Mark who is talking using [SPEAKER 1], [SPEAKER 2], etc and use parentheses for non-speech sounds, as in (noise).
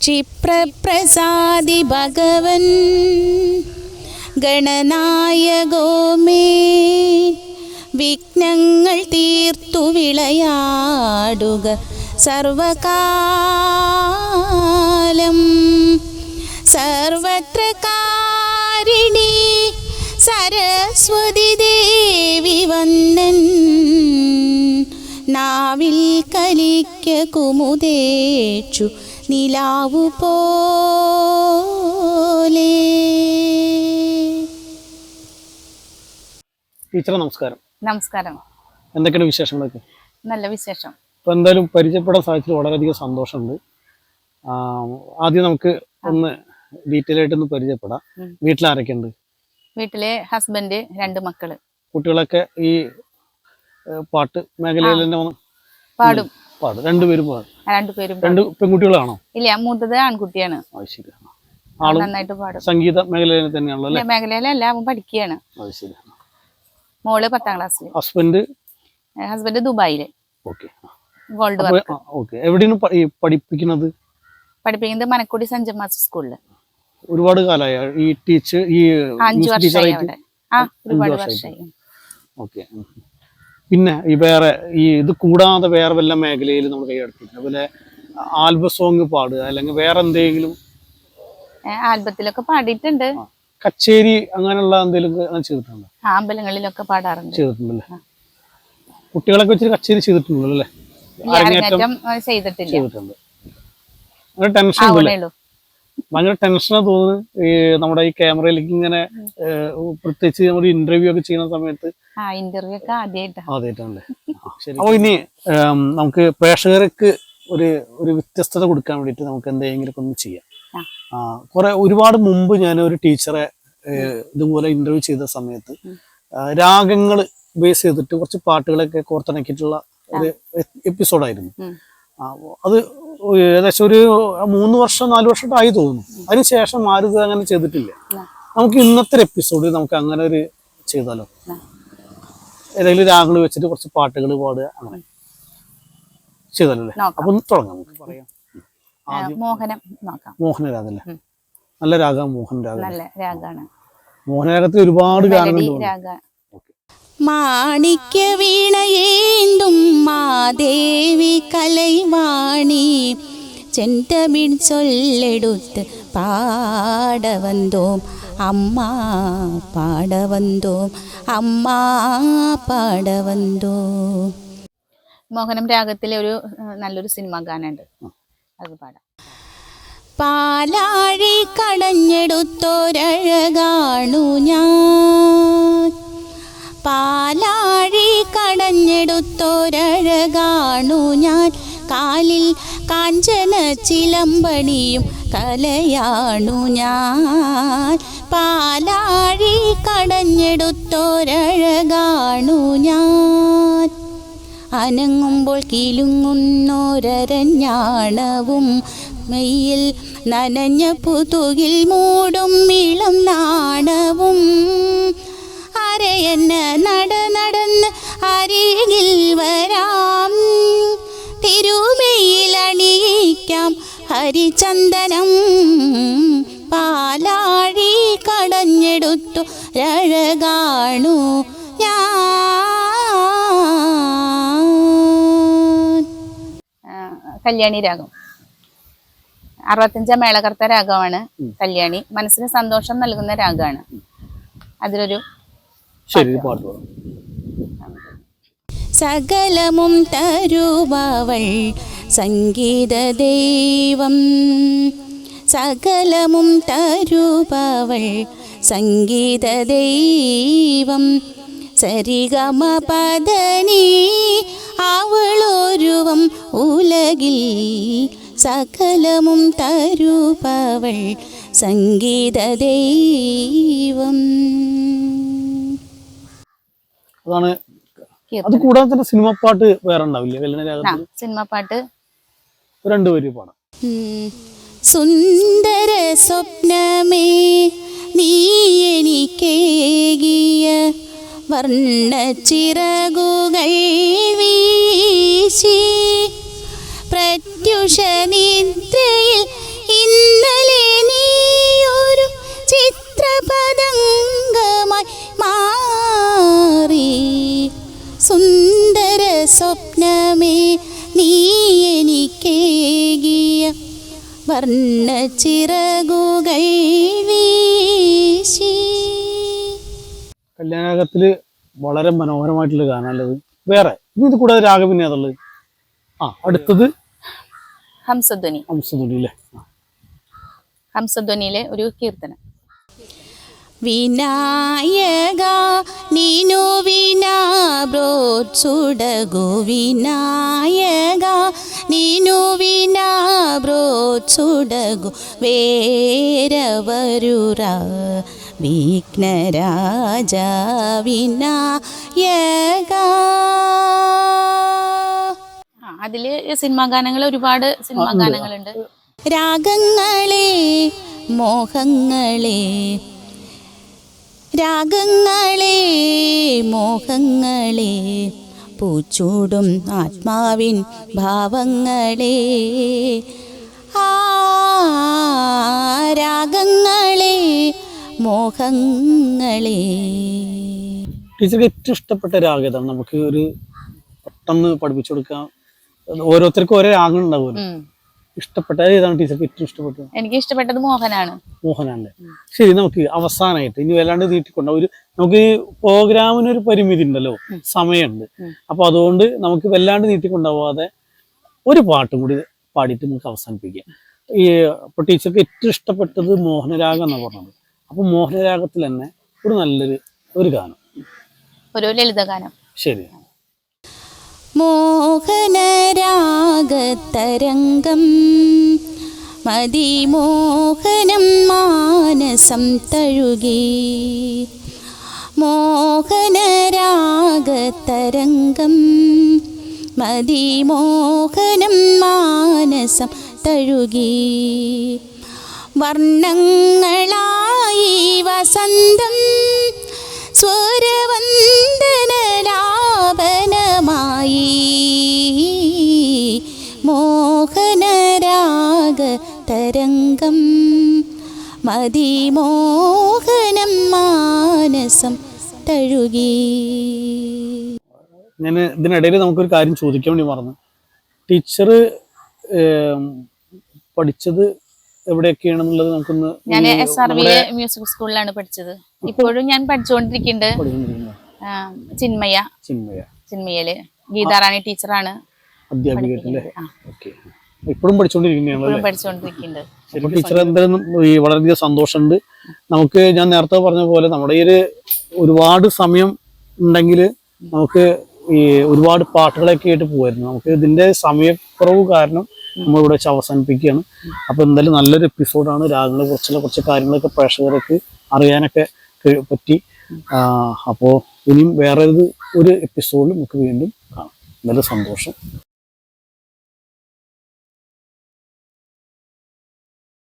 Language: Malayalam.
[SPEAKER 1] ക്ഷിപ്രപ്രസാദി ഭഗവൻ ഗണനായകോ മേ വിഘ്നങ്ങൾ തീർത്തു വിളയാടുക സർവകാലം. സർവത്ര കാരിണി സരസ്വതി ദേവി വന്ദൻ നാവിൽ കലിക്ക കുമുദേച്ചു. നിലാവു പോലെ.
[SPEAKER 2] ടീച്ചറെ നമസ്കാരം.
[SPEAKER 3] നമസ്കാരം.
[SPEAKER 2] എന്തൊക്കെയാണ് വിശേഷങ്ങളൊക്കെ?
[SPEAKER 3] നല്ല വിശേഷം.
[SPEAKER 2] ഇപ്പൊ എന്തായാലും പരിചയപ്പെടാൻ സാധിച്ചത് വളരെയധികം സന്തോഷമുണ്ട്. ആദ്യം നമുക്ക് ഒന്ന് ഡീറ്റെയിൽ ആയിട്ടൊന്ന് പരിചയപ്പെടാം.
[SPEAKER 3] വീട്ടിൽ
[SPEAKER 2] ആരൊക്കെ ഉണ്ട്
[SPEAKER 3] വീട്ടിലെ ഹസ്ബൻഡ് രണ്ട് മക്കൾ.
[SPEAKER 2] കുട്ടികളൊക്കെ ഈ പാട്ട് മേഖലയിൽ തന്നെ
[SPEAKER 3] പാടും.
[SPEAKER 2] പാടും. രണ്ടുപേരും പാടും.
[SPEAKER 3] രണ്ടുപേരും
[SPEAKER 2] രണ്ട് പെൺകുട്ടികളാണോ?
[SPEAKER 3] ഇല്ല മൂത്തത് ആൺകുട്ടിയാണ്.
[SPEAKER 2] അത് ശരി. ആളും
[SPEAKER 3] നന്നായിട്ട് പാടും.
[SPEAKER 2] സംഗീത മേഖലയിൽ തന്നെയാണല്ലോ അല്ലേ?
[SPEAKER 3] മേഖലയിലല്ല അവൻ പഠിക്കുകയാണ്.
[SPEAKER 2] അത് ശരി.
[SPEAKER 3] മോൾ പത്താം ക്ലാസ്സിൽ
[SPEAKER 2] ഹസ്ബൻഡ്
[SPEAKER 3] ഹസ്ബൻഡ് ദുബായിൽ.
[SPEAKER 2] ഓക്കെ.
[SPEAKER 3] Gold work
[SPEAKER 2] okay. എവിടെയാണ് പ- ഈ പഠിപ്പിക്കുന്നത്?
[SPEAKER 3] പഠിപ്പിക്കുന്നത് മനക്കുടി സഞ്ജയ് മാസ്റ്റർ സ്കൂളിൽ.
[SPEAKER 2] ഒരുപാട് കാലമായ ഈ ടീച്ചർ ഈ
[SPEAKER 3] അഞ്ചു
[SPEAKER 2] മ്യൂസിക്
[SPEAKER 3] വർഷമായി
[SPEAKER 2] ടീച്ചറായിട്ട്
[SPEAKER 3] അവിടെ. ആ ഒരുപാട്. വർഷമായി.
[SPEAKER 2] ഓക്കെ. പിന്നെ ഈ വേറെ ഈ ഇത് കൂടാതെ വേറെ വല്ല മേഖലയിൽ നമ്മൾ കൈയടത്തില്ല അതുപോലെ ആൽബ സോങ് പാടുക അല്ലെങ്കിൽ വേറെ എന്തെങ്കിലും
[SPEAKER 3] ആൽബത്തിലൊക്കെ പാടിയിട്ടുണ്ട്.
[SPEAKER 2] കച്ചേരി അങ്ങനെയുള്ള എന്തെങ്കിലും ചെയ്തിട്ടുണ്ടോ?
[SPEAKER 3] അമ്പലങ്ങളിലൊക്കെ പാടാറുണ്ട്.
[SPEAKER 2] ചെയ്തിട്ടുണ്ടല്ലേ? കുട്ടികളൊക്കെ വെച്ചിട്ട് കച്ചേരി ചെയ്തിട്ടുണ്ടല്ലോ അല്ലേ? ചെയ്തിട്ടുണ്ട്. ടെൻഷൻ ഭയങ്കര ടെൻഷനാണ് തോന്നുന്നത് ഈ നമ്മുടെ ഈ ക്യാമറയിലേക്ക് ഇങ്ങനെ പ്രത്യേകിച്ച് നമ്മൾ ഇന്റർവ്യൂ ഒക്കെ ചെയ്യുന്ന സമയത്ത്.
[SPEAKER 3] ഇന്റർവ്യൂ ഒക്കെ (laughs)
[SPEAKER 2] അപ്പോൾ ഇനി നമുക്ക് പ്രേക്ഷകർക്ക് ഒരു ഒരു വ്യത്യസ്തത കൊടുക്കാൻ വേണ്ടിയിട്ട് നമുക്ക് എന്തെങ്കിലും ഒന്ന് ചെയ്യാം. കുറെ ഒരുപാട് മുമ്പ് ഞാൻ ഒരു ടീച്ചറെ ഇതുപോലെ ഇന്റർവ്യൂ ചെയ്ത സമയത്ത് രാഗങ്ങൾ ബേസ് ചെയ്തിട്ട് കുറച്ച് പാട്ടുകളൊക്കെ കോർത്തിണക്കിയിട്ടുള്ള ഒരു എപ്പിസോഡായിരുന്നു. അത് ഏകദേശം ഒരു മൂന്ന് വർഷം നാല് വർഷം ആയി തോന്നുന്നു അതിനുശേഷം ആരും അങ്ങനെ ചെയ്തിട്ടില്ല. നമുക്ക് ഇന്നത്തെ എപ്പിസോഡ് നമുക്ക് അങ്ങനെ ഒരു ചെയ്താലോ. ഏതെങ്കിലും രാഗങ്ങൾ വെച്ചിട്ട് കുറച്ച് പാട്ടുകൾ പാടുക അങ്ങനെ. ചെയ്താലോ അല്ലേ? അപ്പൊ തുടങ്ങാം നമുക്ക്. പറയാം.
[SPEAKER 3] മോഹനം ഉം.
[SPEAKER 2] നല്ല രാഗം
[SPEAKER 3] നല്ല രാഗാണ്.
[SPEAKER 2] മോഹനരാഗത്തിൽ ഒരുപാട്
[SPEAKER 3] ഗാനങ്ങൾ
[SPEAKER 2] ഗാനങ്ങളുണ്ട്.
[SPEAKER 3] രാഗ
[SPEAKER 1] മാണിക്യ വീണയേണ്ടും മാദേവി കലൈവാണി. ചെന്തമിഴ് ചൊല്ലെടുത്ത് പാടവന്തോം അമ്മ പാടവന്തോം അമ്മ പാടവന്തോ.
[SPEAKER 3] മോഹനം രാഗത്തിലെ ഒരു നല്ലൊരു സിനിമ ഗാനുണ്ട് അത് പാടാം.
[SPEAKER 1] പാലാഴി കടഞ്ഞെടുത്തൊരഴകാണു ഞാൻ. പാലാഴി കടഞ്ഞെടുത്തൊരഴകാണു ഞാൻ. കാലിൽ കാഞ്ചന ചിലമ്പണിയും കലയാണു ഞാൻ. പാലാഴി കടഞ്ഞെടുത്തൊരഴകാണു ഞാൻ. അനങ്ങുമ്പോൾ കിലുങ്ങുന്നോരരഞ്ഞാണവും മെയ്യിൽ നനഞ്ഞ പുതുകിൽ മൂടും ഇളം നാണവും. അരയന്ന നട നടന്ന് അരികിൽ വരാം? തിരുമയിലണിയിക്കാം ഹരിചന്ദനം. പാലാഴി കടഞ്ഞെടുത്തു രഴകാണു
[SPEAKER 3] കല്യാണി രാഗം. അറുപത്തഞ്ചാം മേളകർത്ത രാഗമാണ് കല്യാണി. മനസ്സിന് സന്തോഷം നൽകുന്ന രാഗമാണ് അതിലൊരു
[SPEAKER 2] ശരി പാട്ട് പാടാം.
[SPEAKER 1] സകലമും തരുവവൾ സംഗീത ദൈവം. സകലമും തരുവവൾ സംഗീത ദൈവം. സരിഗമ പദനി അവളൊരുവം ഉലകിൽ. സകലമും തരുപവൾ സംഗീത ദൈവം.
[SPEAKER 2] അതാണ് അത് കൂടാതെ തന്നെ സിനിമ പാട്ട് വേറെ ഉണ്ടാവില്ലേ? കല്യാണ രാഗത്തിൽ
[SPEAKER 3] സിനിമ പാട്ട്.
[SPEAKER 2] രണ്ടുപേരും പാടാം.
[SPEAKER 1] സുന്ദര സ്വപ്നമേ നീ എനിക്കേകിയ വർണച്ചിറകുകൾ വീശി പ്രത്യുഷ നിദ്രയിൽ സ്വപ്നമേ വർണച്ചിറകുകൾ വീശി.
[SPEAKER 2] കല്യാണരാഗത്തിൽ വളരെ മനോഹരമായിട്ടുള്ള ഗാനമുള്ളത് വേറെ ഇനി ഇത് കൂടാതെ രാഗം പിന്നെ അതുള്ളത് ആ അടുത്തത്?
[SPEAKER 3] ഹംസധ്വനി.
[SPEAKER 2] ഹംസധ്വനി അല്ലേ
[SPEAKER 3] ഹംസധ്വനിയിലെ ഒരു കീർത്തനം.
[SPEAKER 1] വിനായക നീനു വിനാബ്രോ ചുടകോ വിനായക നീനു വിനാബ്രോ ചുടകോ വേരവരുറ വിഘ്നരാജ
[SPEAKER 3] വിനായക. അതിൽ സിനിമാ ഗാനങ്ങൾ ഒരുപാട് സിനിമാ ഗാനങ്ങളുണ്ട്.
[SPEAKER 1] രാഗങ്ങളെ മോഹങ്ങളെ രാഗങ്ങളെ മോഹങ്ങളെ പൂച്ചൂടും ആത്മാവിൻ ഭാവങ്ങളെ. ആ രാഗങ്ങളെ മോഹങ്ങളെ.
[SPEAKER 2] ടീച്ചർക്ക് ഏറ്റവും ഇഷ്ടപ്പെട്ട രാഗം ഏതാണ്? നമുക്ക് ഒരു പെട്ടെന്ന് പഠിപ്പിച്ചു കൊടുക്കാം. ഓരോരുത്തർക്കും ഓരോ രാഗം ഉണ്ടാവുമല്ലോ. ഇഷ്ടപ്പെട്ട ഏതാണ് ടീച്ചർക്ക് ഏറ്റവും ഇഷ്ടപ്പെട്ടത്?
[SPEAKER 3] എനിക്ക് ഇഷ്ടപ്പെട്ടത് മോഹനാണ്.
[SPEAKER 2] മോഹനാണ്. ശരി നമുക്ക് അവസാനമായിട്ട് ഇനി വല്ലാണ്ട് നീട്ടിക്കൊണ്ട ഒരു നമുക്ക് ഈ പ്രോഗ്രാമിന് ഒരു പരിമിതി ഉണ്ടല്ലോ സമയമുണ്ട്. അപ്പൊ അതുകൊണ്ട് നമുക്ക് വല്ലാണ്ട് നീട്ടിക്കൊണ്ടാവാതെ ഒരു പാട്ടും കൂടി പാടിയിട്ട് നമുക്ക് അവസാനിപ്പിക്കാം. ഈ ഇപ്പൊ ടീച്ചർക്ക് ഏറ്റവും ഇഷ്ടപ്പെട്ടത് മോഹനരാഗം എന്ന് പറഞ്ഞത്. അപ്പൊ മോഹനരാഗത്തിൽ തന്നെ ഒരു നല്ലൊരു ഒരു ഗാനം.
[SPEAKER 3] ഒരു ലളിതഗാനം.
[SPEAKER 2] ശരി.
[SPEAKER 1] മോഹനരാഗതരംഗം മതിമോഹനം മാനസം തഴുകി. മോഹനരാഗതരംഗം. മതിമോഹനം മാനസം തഴുകി. വർണങ്ങളായി വസന്തം. സ്വരവന്ദനലാപനമായി. തരംഗം മതിമോഹനം മാനസം തഴുകി.
[SPEAKER 2] ഞാൻ ഇതിനിടയിൽ നമുക്കൊരു കാര്യം ചോദിക്കാൻ വേണ്ടി മറന്നു. ടീച്ചർ പഠിച്ചത് എവിടെയൊക്കെയാണെന്നുള്ളത് നമുക്കൊന്ന്
[SPEAKER 3] ഞാൻ എസ് ആർ വി മ്യൂസിക് സ്കൂളിലാണ് പഠിച്ചത്. ഇപ്പോഴും ഞാൻ പഠിച്ചുകൊണ്ടിരിക്കുന്നുണ്ട്. ചിന്മയ.
[SPEAKER 2] ചിന്മയ.
[SPEAKER 3] ചിന്മയയിൽ ഗീതാറാണി ടീച്ചറാണ്.
[SPEAKER 2] അധ്യാപിക ഇപ്പോഴും
[SPEAKER 3] പഠിച്ചുകൊണ്ടിരിക്കുന്നുണ്ട്.
[SPEAKER 2] ശരി ടീച്ചർ എന്തായാലും ഈ വളരെയധികം സന്തോഷമുണ്ട്. നമുക്ക് ഞാൻ നേരത്തെ പറഞ്ഞ പോലെ നമ്മുടെ ഈ ഒരു ഒരുപാട് സമയം ഉണ്ടെങ്കിൽ നമുക്ക് ഈ ഒരുപാട് പാട്ടുകളൊക്കെ ആയിട്ട് പോകുമായിരുന്നു നമുക്ക് ഇതിന്റെ സമയക്കുറവ് കാരണം നമ്മളിവിടെ വെച്ച് അവസാനിപ്പിക്കുകയാണ്. അപ്പൊ എന്തായാലും നല്ലൊരു എപ്പിസോഡാണ്. രാഗങ്ങളെ കുറിച്ചുള്ള കുറച്ച് കാര്യങ്ങളൊക്കെ പ്രേക്ഷകർക്ക് അറിയാനൊക്കെ പറ്റി. അപ്പോൾ ഇനിയും വേറെ ഒരു ഒരു എപ്പിസോഡിൽ നമുക്ക് വീണ്ടും കാണാം. നല്ല സന്തോഷം.